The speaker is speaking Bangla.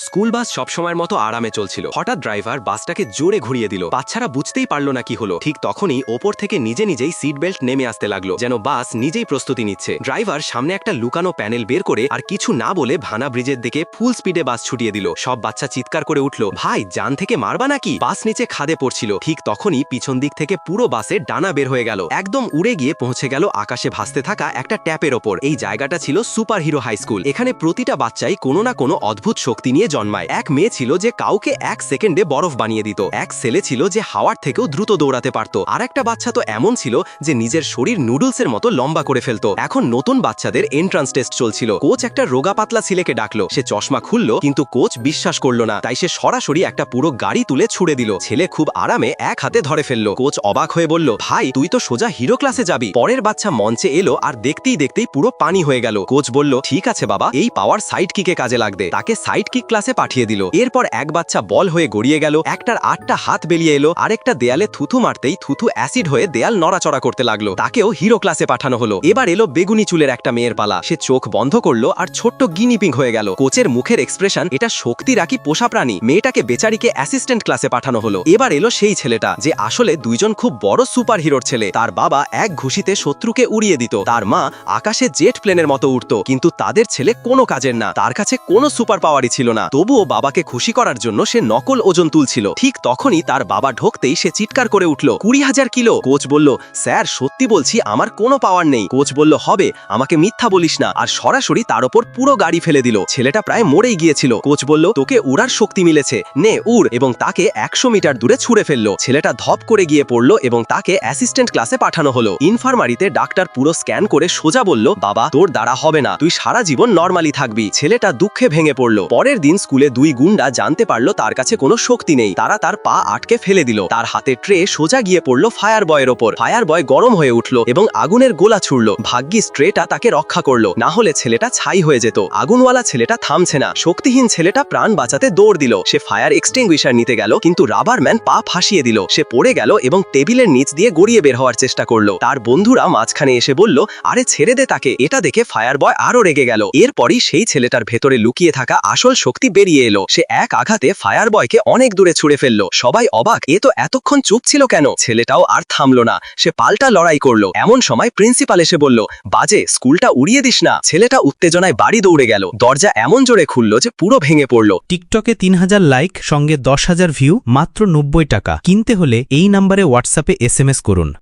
স্কুল বাস সবসময়ের মতো আরামে চলছিল। হঠাৎ ড্রাইভার বাসটাকে জোরে ঘুরিয়ে দিল। বাচ্চারা বুঝতেই পারল না কি হলো। ঠিক তখনই ওপর থেকে নিজে নিজেই সিট বেল্ট নেমে আসতে লাগল, যেন বাস নিজেই প্রস্তুতি নিচ্ছে। ড্রাইভার সামনে একটা লুকানো প্যানেল বের করে আর কিছু না বলে ভানা ব্রিজের দিকে ফুল স্পিডে বাস ছুটিয়ে দিল। সব বাচ্চা চিৎকার করে উঠল, ভাই জান থেকে মারবা নাকি? বাস নিচে খাদে পড়ছিল। ঠিক তখনই পিছন দিক থেকে পুরো বাসে ডানা বের হয়ে গেল। একদম উড়ে গিয়ে পৌঁছে গেল আকাশে ভাসতে থাকা একটা ট্যাপের ওপর। এই জায়গাটা ছিল সুপার হিরো হাই স্কুল। এখানে প্রতিটা বাচ্চাই কোনো না কোনো অদ্ভুত শক্তি নিয়ে জন্মায়। এক মেয়ে ছিল যে কাউকে এক সেকেন্ডে বরফ বানিয়ে দিত। এক ছেলে ছিল যে হাওয়ার থেকেও দ্রুত দৌড়াতে পারত। আর একটা বাচ্চা তো এমন ছিল যে নিজের শরীর নুডলসের মতো লম্বা করে ফেলতো। এখন নতুন বাচ্চাদের এন্ট্রান্স টেস্ট চলছিল। কোচ একটা রোগা পাতলা ছেলেকে ডাকলো। সে চশমা খুললো, কিন্তু কোচ বিশ্বাস করল না। তাই সে সরাসরি একটা পুরো গাড়ি তুলে ছুড়ে দিল। ছেলে খুব আরামে এক হাতে ধরে ফেলল। কোচ অবাক হয়ে বলল, ভাই, তুই তো সোজা হিরো ক্লাসে যাবি। পরের বাচ্চা মঞ্চে এলো আর দেখতেই দেখতেই পুরো পানি হয়ে গেল। কোচ বলল, ঠিক আছে বাবা, এই পাওয়ার সাইড কিকে কাজে লাগবে। তাকে সাইড কিক ক্লাসে পাঠিয়ে দিল। এরপর এক বাচ্চা বল হয়ে গড়িয়ে গেল, একটার আটটা হাত বেরিয়ে এলো, আরেকটা দেয়ালে থুথু মারতেই থুথু অ্যাসিড হয়ে দেয়াল নড়াচড়া করতে লাগল। তাকেও হিরো ক্লাসে পাঠানো হলো। এবার এলো বেগুনি চুলের একটা মেয়ের পালা। সে চোখ বন্ধ করল আর ছোট্ট গিনিপিং হয়ে গেল। কোচের মুখের এক্সপ্রেশন, এটা শক্তি রাখি পোষা প্রাণী। মেয়েটাকে বেচারিকে অ্যাসিস্ট্যান্ট ক্লাসে পাঠানো হলো। এবার এলো সেই ছেলেটা, যে আসলে দুইজন খুব বড় সুপার হিরোর ছেলে। তার বাবা এক ঘুষিতে শত্রুকে উড়িয়ে দিত। তার মা আকাশে জেট প্লেনের মতো উঠত কিন্তু তাদের ছেলে কোনো কাজের না। তার কাছে কোনো সুপার পাওয়ারই ছিল না। তবুও বাবাকে খুশি করার জন্য সে নকল ওজন তুলছিল। ঠিক তখনই তার বাবা ঢোকতেই সে চিৎকার করে উঠল, কুড়ি হাজার কিলো! কোচ বলল, স্যার, সত্যি বলছি, আমার কোনো পাওয়ার নেই। কোচ বলল, হবে, আমাকে মিথ্যা বলিস না। আর সরাসরি তার ওপর পুরো গাড়ি ফেলে দিল। ছেলেটা প্রায় মরেই গিয়েছিল। কোচ বলল, তোকে উড়ার শক্তি মিলেছে। নে, উড়! এবং তাকে একশো মিটার দূরে ছুড়ে ফেলল। ছেলেটা ধপ করে গিয়ে পড়ল এবং তাকে অ্যাসিস্ট্যান্ট ক্লাসে পাঠানো হলো। ইনফার্মারিতে ডাক্তার পুরো স্ক্যান করে সোজা বলল, বাবা, তোর দ্বারা হবে না। তুই সারা জীবন নর্মালি থাকবি। ছেলেটা দুঃখে ভেঙে পড়ল। পরের দিন স্কুলে দুই গুন্ডা জানতে পারল তার কাছে কোনো শক্তি নেই। তারা তার পা আটকে ফেলে দিল। তার হাতে ট্রে সোজা গিয়ে পড়ল ফায়ার বয়ের ওপর। ফায়ার বয় গরম হয়ে উঠল এবং আগুনের গোলা ছুড়লো। ভাগ্যিস ট্রেটা তাকে রক্ষা করল। না হলে ছেলেটা ছাই হয়ে যেত। আগুনওয়ালা ছেলেটা থামছে না। শক্তিহীন ছেলেটা প্রাণ বাঁচাতে দৌড় দিল। সে ফায়ার এক্সটিংগুইশার নিতে গেল কিন্তু রাবার ম্যান পা ফাঁসিয়ে দিল। সে পড়ে গেল এবং টেবিলের নিচ দিয়ে গড়িয়ে বের হওয়ার চেষ্টা করল। তার বন্ধুরা মাঝখানে এসে বলল, আরে ছেড়ে দে তাকে। এটা দেখে ফায়ার বয় আরও রেগে গেল। এরপরই সেই ছেলেটার ভেতরে লুকিয়ে থাকা আসল শক্তি বেরিয়ে এলো। সে এক আঘাতে ফায়ার বয়কে অনেক দূরে ছুড়ে ফেলল। সবাই অবাক, এ তো এতক্ষণ চুপ ছিল কেন? ছেলেটাও আর থামলো না। সে পাল্টা লড়াই করল। এমন সময় প্রিন্সিপাল এসে বলল, বাজে, স্কুলটা উড়িয়ে দিস না। ছেলেটা উত্তেজনায় বাড়ি দৌড়ে গেল। দরজা এমন জোরে খুললো যে পুরো ভেঙে পড়ল। টিকটকে তিন হাজার লাইক, সঙ্গে দশ হাজার ভিউ, মাত্র নব্বই টাকা। কিনতে হলে এই নাম্বারে হোয়াটসঅ্যাপে এস করুন।